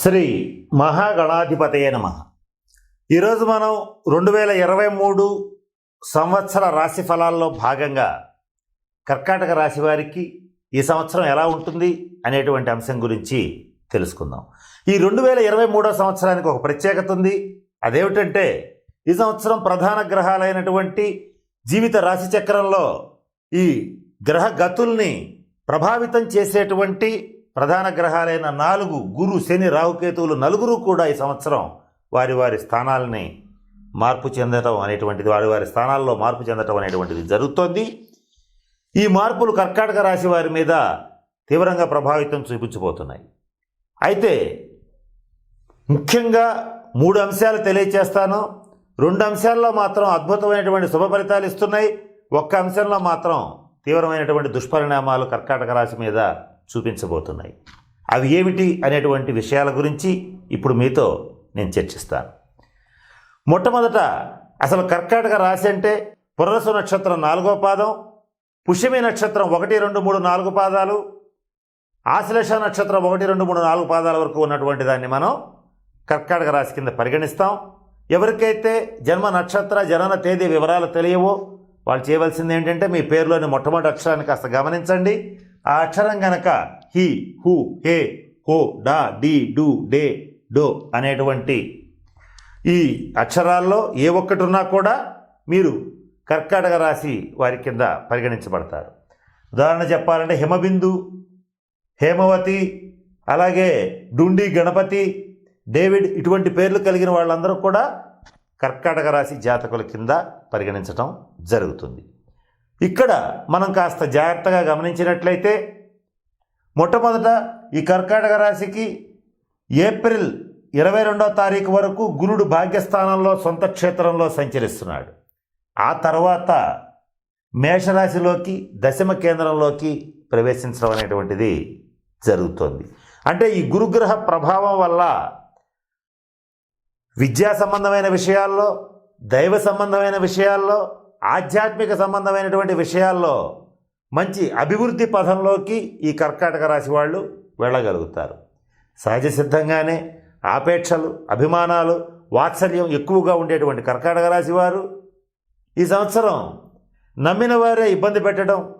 శ్రీ మహాగణాధిపతయ నమ. ఈరోజు మనం రెండు వేల ఇరవై మూడు సంవత్సర రాశి ఫలాల్లో భాగంగా కర్కాటక రాశి వారికి ఈ సంవత్సరం ఎలా ఉంటుంది అనేటువంటి అంశం గురించి తెలుసుకుందాం. ఈ రెండు వేల ఇరవై మూడో సంవత్సరానికి ఒక ప్రత్యేకత ఉంది. అదేమిటంటే ఈ సంవత్సరం ప్రధాన గ్రహాలైనటువంటి జీవిత రాశి చక్రంలో ఈ గ్రహ గతుల్ని ప్రభావితం చేసేటువంటి ప్రధాన గ్రహాలైన నాలుగు గురు శని రాహుకేతువులు నలుగురు కూడా ఈ సంవత్సరం వారి వారి స్థానాలని మార్పు చెందటం అనేటువంటిది వారి వారి స్థానాల్లో మార్పు చెందటం అనేటువంటిది జరుగుతోంది. ఈ మార్పులు కర్కాటక రాశి వారి మీద తీవ్రంగా ప్రభావితం చూపించబోతున్నాయి. అయితే ముఖ్యంగా మూడు అంశాలు తెలియచేస్తాను. రెండు అంశాల్లో మాత్రం అద్భుతమైనటువంటి శుభ ఫలితాలు ఇస్తున్నాయి. ఒక్క అంశంలో మాత్రం తీవ్రమైనటువంటి దుష్పరిణామాలు కర్కాటక రాశి మీద చూపించబోతున్నాయి. అవి ఏమిటి అనేటువంటి విషయాల గురించి ఇప్పుడు మీతో నేను చర్చిస్తాను. మొట్టమొదట అసలు కర్కాటక రాశి అంటే పురరసు నక్షత్రం నాలుగో పాదం పుష్యమి నక్షత్రం ఒకటి రెండు మూడు నాలుగు పాదాలు ఆశ్లేష నక్షత్రం ఒకటి రెండు మూడు నాలుగు పాదాల వరకు ఉన్నటువంటి దాన్ని మనం కర్కాటక రాశి కింద పరిగణిస్తాం. ఎవరికైతే జన్మ నక్షత్ర జనన తేదీ వివరాలు తెలియవో వాళ్ళు చేయవలసింది ఏంటంటే మీ పేరులోని మొట్టమొదటి అక్షరాన్ని కాస్త గమనించండి. ఆ అక్షరం గనక హి హు హే హో డా డి డు డే డో అనేటువంటి ఈ అక్షరాల్లో ఏ ఒక్కటి ఉన్నా కూడా మీరు కర్కాటక రాశి వారి కింద పరిగణించబడతారు. ఉదాహరణ చెప్పాలంటే హిమబిందు హేమవతి అలాగే డుండి గణపతి డేవిడ్ ఇటువంటి పేర్లు కలిగిన వాళ్ళందరూ కూడా కర్కాటక రాశి జాతకుల కింద పరిగణించటం జరుగుతుంది. ఇక్కడ మనం కాస్త జాగ్రత్తగా గమనించినట్లయితే మొట్టమొదట ఈ కర్కాటక రాశికి ఏప్రిల్ ఇరవై రెండవ తారీఖు వరకు గురుడు భాగ్యస్థానంలో సొంత క్షేత్రంలో సంచరిస్తున్నాడు. ఆ తర్వాత మేషరాశిలోకి దశమ కేంద్రంలోకి ప్రవేశించడం అనేటువంటిది జరుగుతోంది. అంటే ఈ గురుగ్రహ ప్రభావం వల్ల విద్యా సంబంధమైన విషయాల్లో దైవ సంబంధమైన విషయాల్లో ఆధ్యాత్మిక సంబంధమైనటువంటి విషయాల్లో మంచి అభివృద్ధి పథంలోకి ఈ కర్కాటక రాశి వాళ్ళు వెళ్ళగలుగుతారు. సహజ సిద్ధంగానే ఆపేక్షలు అభిమానాలు వాత్సల్యం ఎక్కువగా ఉండేటువంటి కర్కాటక రాశి వారు ఈ సంవత్సరం నమ్మిన వారే ఇబ్బంది పెట్టడం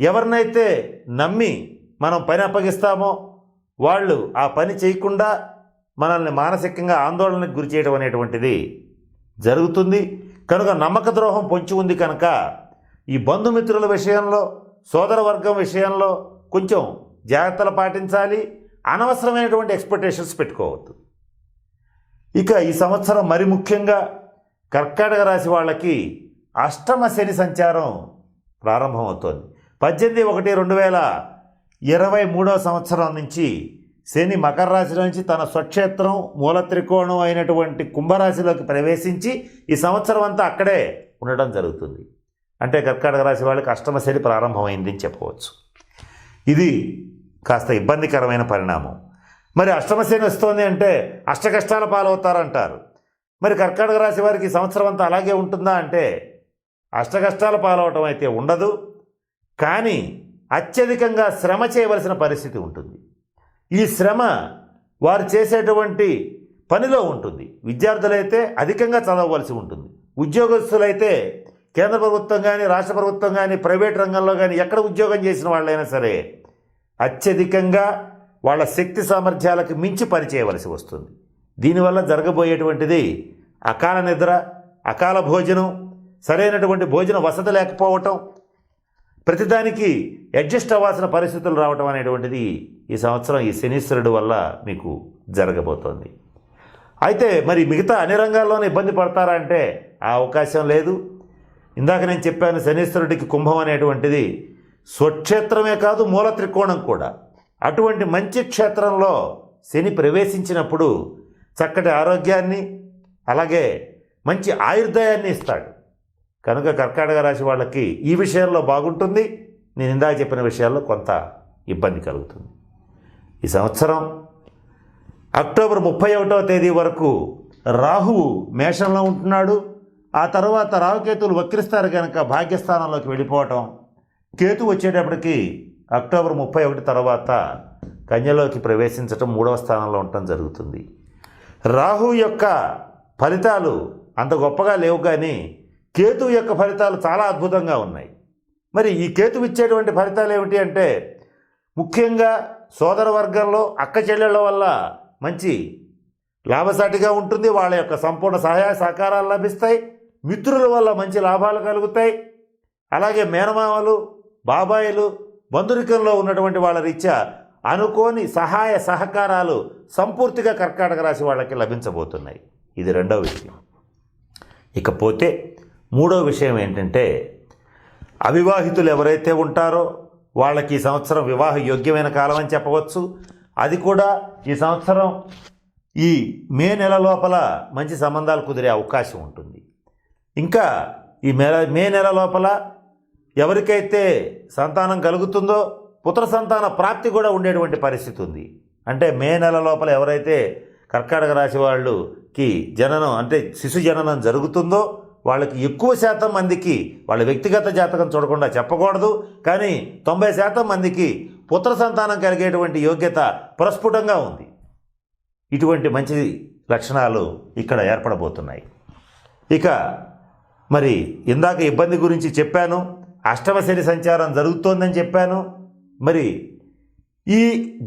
ఎవరినైతే నమ్మి మనం పని అప్పగిస్తామో వాళ్ళు ఆ పని చేయకుండా మనల్ని మానసికంగా ఆందోళనకు గురి చేయడం అనేటువంటిది జరుగుతుంది. కనుక నమ్మక ద్రోహం పొంచి ఉంది కనుక ఈ బంధుమిత్రుల విషయంలో సోదర వర్గం విషయంలో కొంచెం జాగ్రత్తలు పాటించాలి. అనవసరమైనటువంటి ఎక్స్పెక్టేషన్స్ పెట్టుకోవద్దు. ఇక ఈ సంవత్సరం మరి ముఖ్యంగా కర్కాటక రాశి వాళ్ళకి అష్టమ శని సంచారం ప్రారంభమవుతోంది. పద్దెనిమిది ఒకటి రెండు వేల ఇరవై మూడవ సంవత్సరం నుంచి శని మకర రాశి నుంచి తన స్వక్షేత్రం మూల త్రికోణం అయినటువంటి కుంభరాశిలోకి ప్రవేశించి ఈ సంవత్సరం అంతా అక్కడే ఉండడం జరుగుతుంది. అంటే కర్కాటక రాశి వాళ్ళకి అష్టమ శని ప్రారంభమైంది అని చెప్పవచ్చు. ఇది కాస్త ఇబ్బందికరమైన పరిణామం. మరి అష్టమ శని వస్తోంది అంటే అష్టకష్టాల పాలవుతారంటారు. మరి కర్కాటక రాశి వారికి సంవత్సరం అంతా అలాగే ఉంటుందా అంటే అష్టకష్టాల పాలవటం అయితే ఉండదు. కానీ అత్యధికంగా శ్రమ చేయవలసిన పరిస్థితి ఉంటుంది. ఈ శ్రమ వారు చేసేటువంటి పనిలో ఉంటుంది. విద్యార్థులైతే అధికంగా చదవవలసి ఉంటుంది. ఉద్యోగస్తులైతే కేంద్ర ప్రభుత్వం కానీ రాష్ట్ర ప్రభుత్వం కానీ ప్రైవేట్ రంగంలో కానీ ఎక్కడ ఉద్యోగం చేసిన వాళ్ళైనా సరే అత్యధికంగా వాళ్ళ శక్తి సామర్థ్యాలకు మించి పనిచేయవలసి వస్తుంది. దీనివల్ల జరగబోయేటువంటిది అకాల నిద్ర అకాల భోజనం సరైనటువంటి భోజన వసతి లేకపోవటం ప్రతిదానికి అడ్జస్ట్ అవ్వాల్సిన పరిస్థితులు రావటం అనేటువంటిది ఈ సంవత్సరం ఈ శనీశ్వరుడు వల్ల మీకు జరగబోతోంది. అయితే మరి మిగతా అన్ని రంగాల్లోనూ ఇబ్బంది పడతారా అంటే ఆ అవకాశం లేదు. ఇందాక నేను చెప్పాను శనీశ్వరుడికి కుంభం అనేటువంటిది స్వక్షేత్రమే కాదు మూల త్రికోణం కూడా. అటువంటి మంచి క్షేత్రంలో శని ప్రవేశించినప్పుడు చక్కటి ఆరోగ్యాన్ని అలాగే మంచి ఆయుర్దాయాన్ని ఇస్తాడు. కనుక కర్కాటక రాశి వాళ్ళకి ఈ విషయంలో బాగుంటుంది. నేను ఇందాక చెప్పిన విషయాల్లో కొంత ఇబ్బంది కలుగుతుంది. ఈ సంవత్సరం అక్టోబర్ ముప్పై ఒకటవ తేదీ వరకు రాహువు మేషంలో ఉంటున్నాడు. ఆ తర్వాత రాహుకేతులు వక్రిస్తారు కనుక భాగ్యస్థానంలోకి వెళ్ళిపోవటం. కేతు వచ్చేటప్పటికి అక్టోబర్ ముప్పై ఒకటి తర్వాత కన్యలోకి ప్రవేశించటం మూడవ స్థానంలో ఉండటం జరుగుతుంది. రాహు యొక్క ఫలితాలు అంత గొప్పగా లేవు కానీ కేతు యొక్క ఫలితాలు చాలా అద్భుతంగా ఉన్నాయి. మరి ఈ కేతు ఇచ్చేటువంటి ఫలితాలు ఏమిటి అంటే ముఖ్యంగా సోదర వర్గంలో అక్క చెల్లెళ్ళ వల్ల మంచి లాభసాటిగా ఉంటుంది. వాళ్ళ యొక్క సంపూర్ణ సహాయ సహకారాలు లభిస్తాయి. మిత్రుల వల్ల మంచి లాభాలు కలుగుతాయి. అలాగే మేనమామలు బాబాయిలు బంధురికంలో ఉన్నటువంటి వాళ్ళ రీత్యా అనుకోని సహాయ సహకారాలు సంపూర్తిగా కర్కాటక రాశి వాళ్ళకి లభించబోతున్నాయి. ఇది రెండవ విషయం. ఇకపోతే మూడో విషయం ఏంటంటే అవివాహితులు ఎవరైతే ఉంటారో వాళ్ళకి ఈ సంవత్సరం వివాహ యోగ్యమైన కాలం అని చెప్పవచ్చు. అది కూడా ఈ సంవత్సరం ఈ మే నెల లోపల మంచి సంబంధాలు కుదిరే అవకాశం ఉంటుంది. ఇంకా ఈ మే మే నెల లోపల ఎవరికైతే సంతానం కలుగుతుందో పుత్ర సంతాన ప్రాప్తి కూడా ఉండేటువంటి పరిస్థితి ఉంది. అంటే మే నెల లోపల ఎవరైతే కర్కాటక రాశి వాళ్ళకి జననం అంటే శిశు జననం జరుగుతుందో వాళ్ళకి ఎక్కువ శాతం మందికి వాళ్ళ వ్యక్తిగత జాతకం చూడకుండా చెప్పకూడదు కానీ తొంభై శాతం మందికి పుత్ర సంతానం కలిగేటువంటి యోగ్యత ప్రస్ఫుటంగా ఉంది. ఇటువంటి మంచి లక్షణాలు ఇక్కడ ఏర్పడబోతున్నాయి. ఇక మరి ఇందాక ఇబ్బంది గురించి చెప్పాను అష్టమశని సంచారం జరుగుతోందని చెప్పాను. మరి ఈ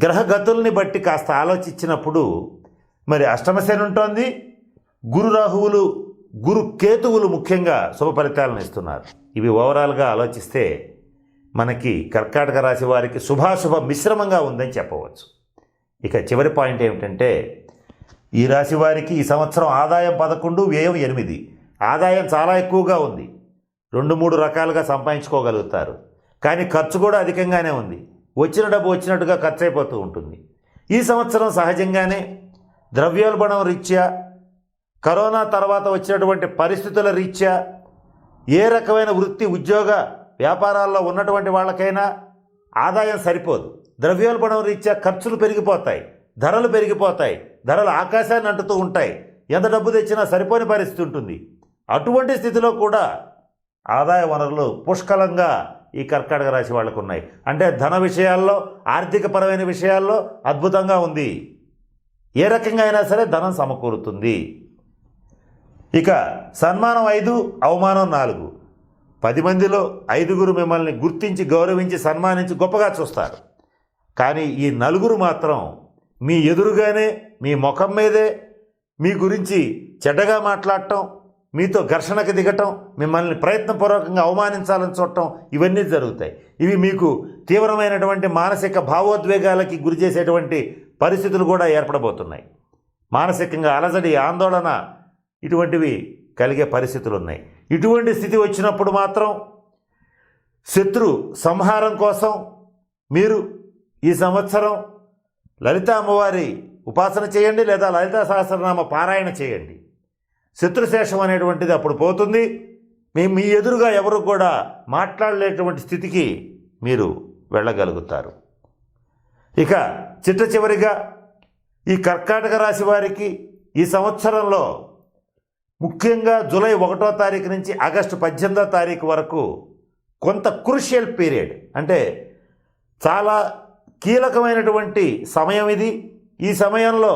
గ్రహగతుల్ని బట్టి కాస్త ఆలోచించినప్పుడు మరి అష్టమశని ఉంటుంది గురు రాహువులు గురు కేతువులు ముఖ్యంగా శుభ ఫలితాలను ఇస్తున్నారు. ఇవి ఓవరాల్గా ఆలోచిస్తే మనకి కర్కాటక రాశి వారికి శుభాశుభ మిశ్రమంగా ఉందని చెప్పవచ్చు. ఇక చివరి పాయింట్ ఏమిటంటే ఈ రాశి వారికి ఈ సంవత్సరం ఆదాయం పదకొండు వ్యయం ఎనిమిది. ఆదాయం చాలా ఎక్కువగా ఉంది. రెండు మూడు రకాలుగా సంపాదించుకోగలుగుతారు. కానీ ఖర్చు కూడా అధికంగానే ఉంది. వచ్చిన డబ్బు వచ్చినట్టుగా ఖర్చు అయిపోతూ ఉంటుంది. ఈ సంవత్సరం సహజంగానే ద్రవ్యోల్బణం రీత్యా కరోనా తర్వాత వచ్చినటువంటి పరిస్థితుల రీత్యా ఏ రకమైన వృత్తి ఉద్యోగ వ్యాపారాల్లో ఉన్నటువంటి వాళ్ళకైనా ఆదాయం సరిపోదు. ద్రవ్యోల్బణం రీత్యా ఖర్చులు పెరిగిపోతాయి ధరలు పెరిగిపోతాయి ధరలు ఆకాశాన్ని అంటుతూ ఉంటాయి. ఎంత డబ్బు తెచ్చినా సరిపోని పరిస్థితి ఉంటుంది. అటువంటి స్థితిలో కూడా ఆదాయ వనరులు పుష్కలంగా ఈ కర్కాటక రాశి వాళ్ళకు ఉన్నాయి అంటే ధన విషయాల్లో ఆర్థికపరమైన విషయాల్లో అద్భుతంగా ఉంది. ఏ రకంగా అయినా సరే ధనం సమకూరుతుంది. ఇక సన్మానం ఐదు అవమానం నాలుగు. పది మందిలో ఐదుగురు మిమ్మల్ని గుర్తించి గౌరవించి సన్మానించి గొప్పగా చూస్తారు. కానీ ఈ నలుగురు మాత్రం మీ ఎదురుగానే మీ ముఖం మీదే మీ గురించి చెడ్డగా మాట్లాడటం మీతో ఘర్షణకు దిగటం మిమ్మల్ని ప్రయత్నపూర్వకంగా అవమానించాలని చూడటం ఇవన్నీ జరుగుతాయి. ఇవి మీకు తీవ్రమైనటువంటి మానసిక భావోద్వేగాలకి గురి చేసేటువంటి పరిస్థితులు కూడా ఏర్పడబోతున్నాయి. మానసికంగా అలజడి ఆందోళన ఇటువంటివి కలిగే పరిస్థితులు ఉన్నాయి ఇటువంటి స్థితి వచ్చినప్పుడు మాత్రం శత్రు సంహారం కోసం మీరు ఈ సంవత్సరం లలిత అమ్మవారి ఉపాసన చేయండి లేదా లలితా సహస్రనామ పారాయణ చేయండి. శత్రుశేషం అనేటువంటిది అప్పుడు పోతుంది. మీ మీ ఎదురుగా ఎవరు కూడా మాట్లాడలేటువంటి స్థితికి మీరు వెళ్ళగలుగుతారు. ఇక చిట్ట చివరిగా ఈ కర్కాటక రాశి వారికి ఈ సంవత్సరంలో ముఖ్యంగా జూలై ఒకటో తారీఖు నుంచి ఆగస్టు పద్దెనిమిదో తారీఖు వరకు కొంత క్రూషియల్ పీరియడ్ అంటే చాలా కీలకమైనటువంటి సమయం ఇది. ఈ సమయంలో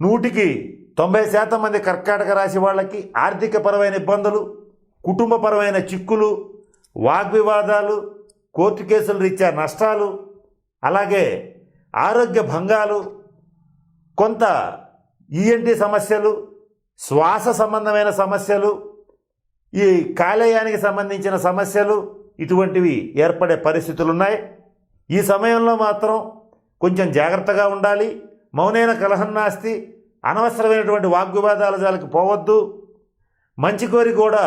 నూటికి తొంభై శాతం మంది కర్కాటక రాశి వాళ్ళకి ఆర్థికపరమైన ఇబ్బందులు కుటుంబపరమైన చిక్కులు వాగ్వివాదాలు కోర్టు కేసుల రీత్యా నష్టాలు అలాగే ఆరోగ్య భంగాలు కొంత ఈఎన్టీ సమస్యలు శ్వాస సంబంధమైన సమస్యలు ఈ కాలేయానికి సంబంధించిన సమస్యలు ఇటువంటివి ఏర్పడే పరిస్థితులు ఉన్నాయి ఈ సమయంలో మాత్రం కొంచెం జాగ్రత్తగా ఉండాలి. మౌనైన కలహం నాస్తి అనవసరమైనటువంటి వాగ్వివాదాల జాలికి పోవద్దు. మంచి కోరి కూడా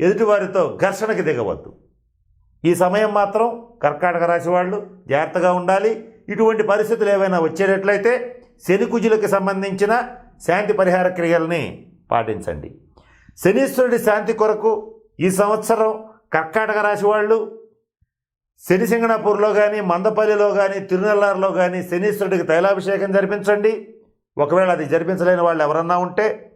ఎదుటివారితో ఘర్షణకి దిగవద్దు. ఈ సమయం మాత్రం కర్కాటక రాశి వాళ్ళు జాగ్రత్తగా ఉండాలి. ఇటువంటి పరిస్థితులు ఏవైనా వచ్చేటట్లయితే శనికుజులకు సంబంధించిన శాంతి పరిహార క్రియల్ని పాటించండి. శనీశ్వరుడి శాంతి కొరకు ఈ సంవత్సరం కర్కాటక రాశి వాళ్ళు శనిసింగణపూర్లో కానీ మందపల్లిలో కానీ తిరునల్లారులో కానీ శనీశ్వరుడికి తైలాభిషేకం జరిపించండి. ఒకవేళ అది జరిపించలేని వాళ్ళు ఎవరన్నా ఉంటే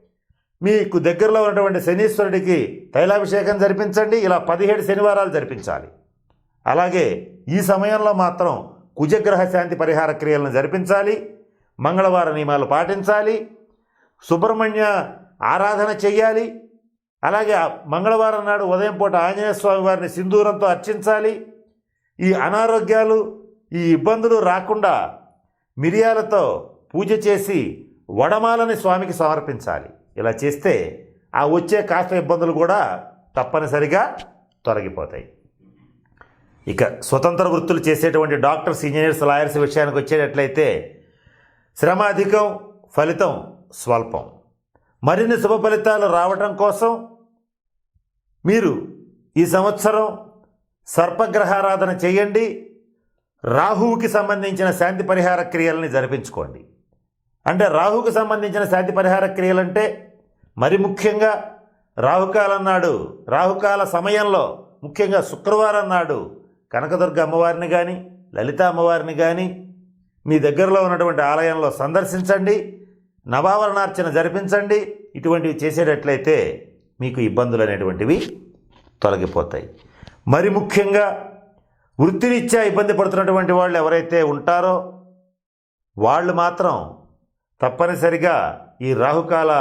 మీకు దగ్గరలో ఉన్నటువంటి శనీశ్వరుడికి తైలాభిషేకం జరిపించండి. ఇలా పదిహేడు శనివారాలు జరిపించాలి. అలాగే ఈ సమయంలో మాత్రం కుజగ్రహ శాంతి పరిహార క్రియలను జరిపించాలి. మంగళవార నియమాలు పాటించాలి. సుబ్రహ్మణ్య ఆరాధన చెయ్యాలి. అలాగే మంగళవారం నాడు ఉదయం పూట ఆంజనేయ స్వామి వారిని సింధూరంతో అర్చించాలి. ఈ అనారోగ్యాలు ఈ ఇబ్బందులు రాకుండా మిరియాలతో పూజ చేసి వడమాలని స్వామికి సమర్పించాలి. ఇలా చేస్తే ఆ వచ్చే కాస్త ఇబ్బందులు కూడా తప్పనిసరిగా తొలగిపోతాయి. ఇక స్వతంత్ర వృత్తులు చేసేటువంటి డాక్టర్స్ ఇంజనీర్స్ లాయర్స్ విషయానికి వచ్చేటట్లయితే శ్రమ అధికం ఫలితం స్వల్పం. మరిన్ని శుభ ఫలితాలు రావటం కోసం మీరు ఈ సంవత్సరం సర్పగ్రహారాధన చేయండి. రాహువుకి సంబంధించిన శాంతి పరిహార క్రియలని జరిపించుకోండి. అంటే రాహుకు సంబంధించిన శాంతి పరిహార క్రియలంటే మరి ముఖ్యంగా రాహుకాలం నాడు రాహుకాల సమయంలో ముఖ్యంగా శుక్రవారం నాడు కనకదుర్గ అమ్మవారిని కానీ లలిత అమ్మవారిని కానీ మీ దగ్గరలో ఉన్నటువంటి ఆలయంలో సందర్శించండి. నవావరణార్చన జరిపించండి. ఇటువంటివి చేసేటట్లయితే మీకు ఇబ్బందులు అనేటువంటివి తొలగిపోతాయి. మరి ముఖ్యంగా వృత్తిరీత్యా ఇబ్బంది పడుతున్నటువంటి వాళ్ళు ఎవరైతే ఉంటారో వాళ్ళు మాత్రం తప్పనిసరిగా ఈ రాహుకాల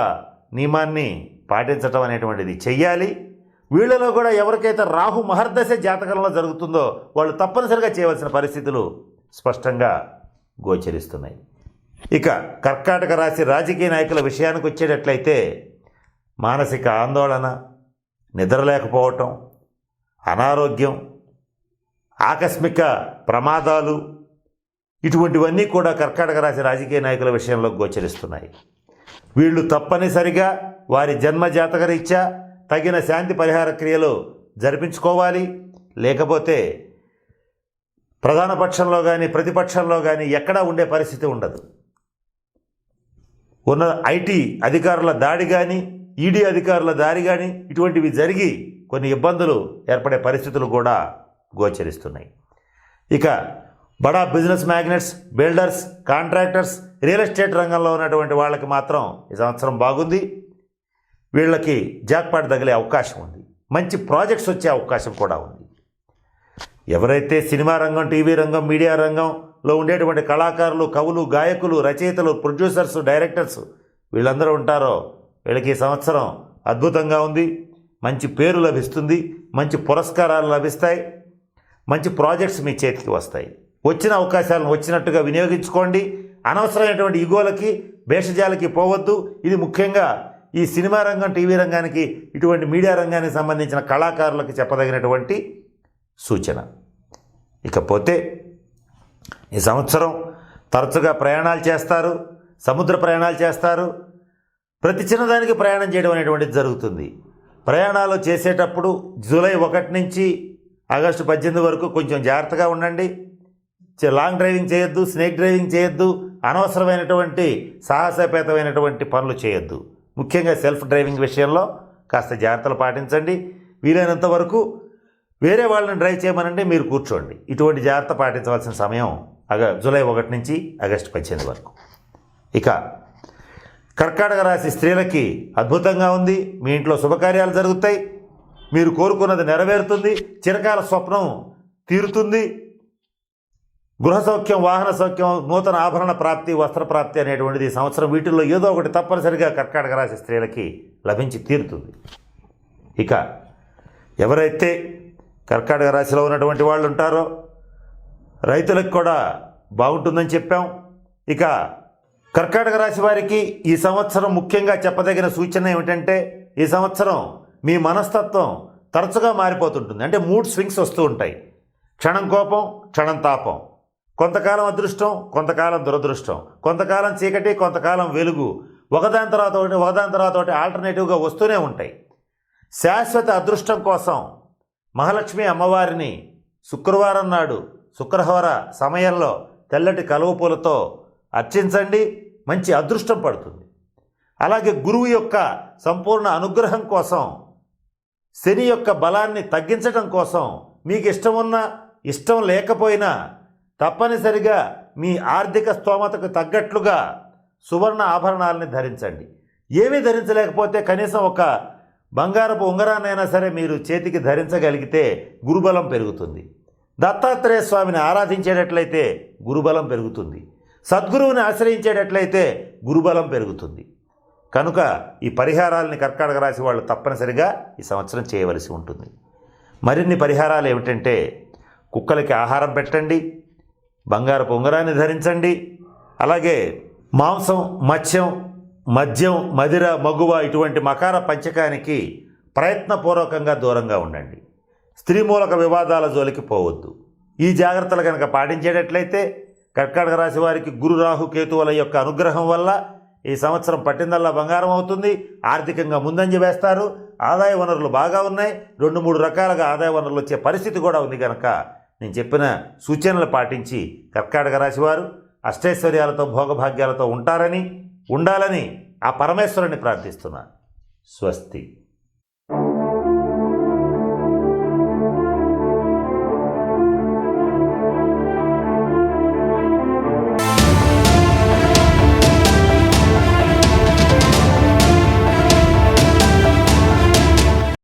నియమాన్ని పాటించటం అనేటువంటిది చెయ్యాలి. వీళ్ళలో కూడా ఎవరికైతే రాహు మహర్దశ జాతకంలో జరుగుతుందో వాళ్ళు తప్పనిసరిగా చేయవలసిన పరిస్థితులు స్పష్టంగా గోచరిస్తున్నాయి. ఇక కర్కాటక రాశి రాజకీయ నాయకుల విషయానికి వచ్చేటట్లయితే మానసిక ఆందోళన నిద్రలేకపోవటం అనారోగ్యం ఆకస్మిక ప్రమాదాలు ఇటువంటివన్నీ కూడా కర్కాటక రాశి రాజకీయ నాయకుల విషయంలో గోచరిస్తున్నాయి. వీళ్ళు తప్పనిసరిగా వారి జన్మ జాతకరీత్యా తగిన శాంతి పరిహార క్రియలు జరిపించుకోవాలి. లేకపోతే ప్రధాన పక్షంలో కానీ ప్రతిపక్షంలో కానీ ఎక్కడా ఉండే పరిస్థితి ఉండదు. ఉన్న ఐటీ అధికారుల దాడి కానీ ఈడీ అధికారుల దాడి కానీ ఇటువంటివి జరిగి కొన్ని ఇబ్బందులు ఏర్పడే పరిస్థితులు కూడా గోచరిస్తున్నాయి. ఇక బడా business magnets builders contractors real estate రంగంలో ఉన్నటువంటి వాళ్ళకి మాత్రం ఈ సంవత్సరం బాగుంది. వీళ్ళకి జాక్పాట్ తగిలే అవకాశం ఉంది. మంచి ప్రాజెక్ట్స్ వచ్చే అవకాశం కూడా ఉంది. ఎవరైతే సినిమా రంగం టీవీ రంగం మీడియా రంగం లో ఉండేటువంటి కళాకారులు కవులు గాయకులు రచయితలు ప్రొడ్యూసర్స్ డైరెక్టర్స్ వీళ్ళందరూ ఉంటారో? వీళ్ళకి ఈ సంవత్సరం అద్భుతంగా ఉంది. మంచి పేరు లభిస్తుంది. మంచి పురస్కారాలు లభిస్తాయి. మంచి ప్రాజెక్ట్స్ మీ చేతికి వస్తాయి. వచ్చిన అవకాశాలను వచ్చినట్టుగా వినియోగించుకోండి. అనవసరమైనటువంటి ఇగోలకి భేషజాలకి పోవద్దు. ఇది ముఖ్యంగా ఈ సినిమా రంగం టీవీ రంగానికి ఇటువంటి మీడియా రంగానికి సంబంధించిన కళాకారులకు చెప్పదగినటువంటి సూచన. ఇకపోతే ఈ సంవత్సరం తరచుగా ప్రయాణాలు చేస్తారు సముద్ర ప్రయాణాలు చేస్తారు. ప్రతి చిన్నదానికి ప్రయాణం చేయడం అనేటువంటిది జరుగుతుంది. ప్రయాణాలు చేసేటప్పుడు జూలై ఒకటి నుంచి ఆగస్టు పద్దెనిమిది వరకు కొంచెం జాగ్రత్తగా ఉండండి. లాంగ్ డ్రైవింగ్ చేయొద్దు స్నేక్ డ్రైవింగ్ చేయొద్దు అనవసరమైనటువంటి సాహసపేతమైనటువంటి పనులు చేయొద్దు. ముఖ్యంగా సెల్ఫ్ డ్రైవింగ్ విషయంలో కాస్త జాగ్రత్తలు పాటించండి. వీలైనంత వరకు వేరే వాళ్ళని డ్రైవ్ చేయమనంటే మీరు కూర్చోండి. ఇటువంటి జాగ్రత్త పాటించవలసిన సమయం అగ జూలై ఒకటి నుంచి ఆగస్టు పద్దెనిమిది వరకు. ఇక కర్కాటక రాశి స్త్రీలకి అద్భుతంగా ఉంది. మీ ఇంట్లో శుభకార్యాలు జరుగుతాయి. మీరు కోరుకున్నది నెరవేరుతుంది. చిరకాల స్వప్నం తీరుతుంది. గృహ సౌఖ్యం వాహన సౌఖ్యం నూతన ఆభరణ ప్రాప్తి వస్త్ర ప్రాప్తి అనేటువంటిది ఈ సంవత్సరం వీటిల్లో ఏదో ఒకటి తప్పనిసరిగా కర్కాటక రాశి స్త్రీలకి లభించి తీరుతుంది. ఇక ఎవరైతే కర్కాటక రాశిలో ఉన్నటువంటి వాళ్ళు ఉంటారు. రైతులకు కూడా బాగుంటుందని చెప్పాం. ఇక కర్కాటక రాశి వారికి ఈ సంవత్సరం ముఖ్యంగా చెప్పదగిన సూచన ఏమిటంటే ఈ సంవత్సరం మీ మనస్తత్వం తరచుగా మారిపోతుంటుంది. అంటే మూడ్ స్వింగ్స్ వస్తూ ఉంటాయి. క్షణం కోపం క్షణం తాపం. కొంతకాలం అదృష్టం కొంతకాలం దురదృష్టం. కొంతకాలం చీకటి కొంతకాలం వెలుగు. ఒకదాని తర్వాత ఒకటి ఒకదాని తర్వాత ఒకటి ఆల్టర్నేటివ్గా వస్తూనే ఉంటాయి. శాశ్వత అదృష్టం కోసం మహాలక్ష్మి అమ్మవారిని శుక్రవారం నాడు శుక్రహోర సమయంలో తెల్లటి కలువ పూలతో అర్చించండి మంచి అదృష్టం పడుతుంది. అలాగే గురువు యొక్క సంపూర్ణ అనుగ్రహం కోసం శని యొక్క బలాన్ని తగ్గించడం కోసం మీకు ఇష్టం ఉన్నా ఇష్టం లేకపోయినా తప్పనిసరిగా మీ ఆర్థిక స్తోమతకు తగ్గట్లుగా సువర్ణ ఆభరణాలని ధరించండి. ఏమీ ధరించలేకపోతే కనీసం ఒక బంగారపు ఉంగరాన్నైనా సరే మీరు చేతికి ధరించగలిగితే గురుబలం పెరుగుతుంది. దత్తాత్రేయ స్వామిని ఆరాధించేటట్లయితే గురుబలం పెరుగుతుంది. సద్గురువుని ఆశ్రయించేటట్లయితే గురుబలం పెరుగుతుంది. కనుక ఈ పరిహారాలని కర్కాటక రాశి వాళ్ళు తప్పనిసరిగా ఈ సంవత్సరం చేయవలసి ఉంటుంది. మరిన్ని పరిహారాలు ఏమిటంటే కుక్కలకి ఆహారం పెట్టండి బంగారపు ఉంగరాన్ని ధరించండి అలాగే మాంసం మత్స్యం మద్యం మదిర మగువ ఇటువంటి మకార పంచకానికి ప్రయత్నపూర్వకంగా దూరంగా ఉండండి. స్త్రీ మూలక వివాదాల జోలికి పోవద్దు. ఈ జాగ్రత్తలు కనుక పాటించేటట్లయితే కర్కాటక రాశి వారికి గురు రాహు కేతువుల యొక్క అనుగ్రహం వల్ల ఈ సంవత్సరం పట్టిందల్లా బంగారం అవుతుంది. ఆర్థికంగా ముందంజ వేస్తారు. ఆదాయ వనరులు బాగా ఉన్నాయి. రెండు మూడు రకాలుగా ఆదాయ వనరులు వచ్చే పరిస్థితి కూడా ఉంది కనుక నేను చెప్పిన సూచనలు పాటించి కర్కాటక రాశివారు అష్టైశ్వర్యాలతో భోగభాగ్యాలతో ఉంటారని ఉండాలని ఆ పరమేశ్వరుని ప్రార్థిస్తున్నాను స్వస్తి.